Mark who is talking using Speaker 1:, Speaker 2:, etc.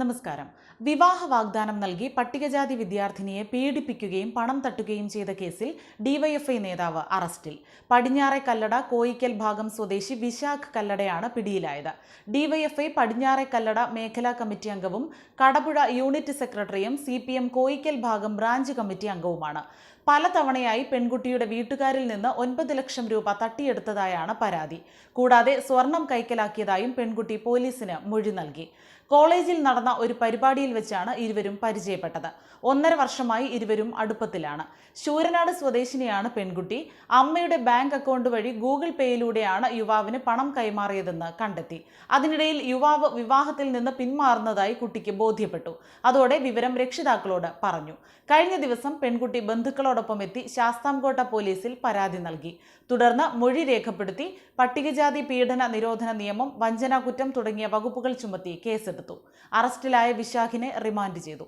Speaker 1: നമസ്കാരം. വിവാഹ വാഗ്ദാനം നൽകി പട്ടികജാതി വിദ്യാർത്ഥിനിയെ പീഡിപ്പിക്കുകയും പണം തട്ടുകയും ചെയ്ത കേസിൽ ഡിവൈഎഫ്ഐ നേതാവ് അറസ്റ്റിൽ. പടിഞ്ഞാറെ കല്ലട കോയിക്കൽ ഭാഗം സ്വദേശി വിശാഖ് കല്ലടയാണ് പിടിയിലായത്. ഡിവൈഎഫ്ഐ പടിഞ്ഞാറെ കല്ലട മേഖലാ കമ്മിറ്റി അംഗവും കടപുഴ യൂണിറ്റ് സെക്രട്ടറിയും C Koyikkal Bhagam branch committee അംഗവുമാണ്. പലതവണയായി പെൺകുട്ടിയുടെ വീട്ടുകാരിൽ നിന്ന് ഒൻപത് ലക്ഷം രൂപ തട്ടിയെടുത്തതായാണ് പരാതി. കൂടാതെ സ്വർണം കൈക്കലാക്കിയതായും പെൺകുട്ടി പോലീസിന് മൊഴി നൽകി. കോളേജിൽ നടന്ന ഒരു പരിപാടിയിൽ വെച്ചാണ് ഇരുവരും പരിചയപ്പെട്ടത്. ഒന്നര വർഷമായി ഇരുവരും അടുപ്പത്തിലാണ്. ശൂരനാട് സ്വദേശിനിയാണ് പെൺകുട്ടി. അമ്മയുടെ ബാങ്ക് അക്കൗണ്ട് വഴി ഗൂഗിൾ പേയിലൂടെയാണ് യുവാവിന് പണം കൈമാറിയതെന്ന് കണ്ടെത്തി. അതിനിടയിൽ യുവാവ് വിവാഹത്തിൽ നിന്ന് പിന്മാറുന്നതായി കുട്ടിക്ക് ബോധ്യപ്പെട്ടു. അതോടെ വിവരം രക്ഷിതാക്കളോട് പറഞ്ഞു. കഴിഞ്ഞ ദിവസം പെൺകുട്ടി ബന്ധുക്കളോടൊപ്പം എത്തി ശാസ്താംകോട്ട പോലീസിൽ പരാതി നൽകി. തുടർന്ന് മൊഴി രേഖപ്പെടുത്തി പട്ടികജാതി പീഡന നിരോധന നിയമം വഞ്ചനാ കുറ്റം തുടങ്ങിയ വകുപ്പുകൾ ചുമത്തി കേസെടുത്തു. അറസ്റ്റിലായ വിശാഖിനെ റിമാൻഡ് ചെയ്തു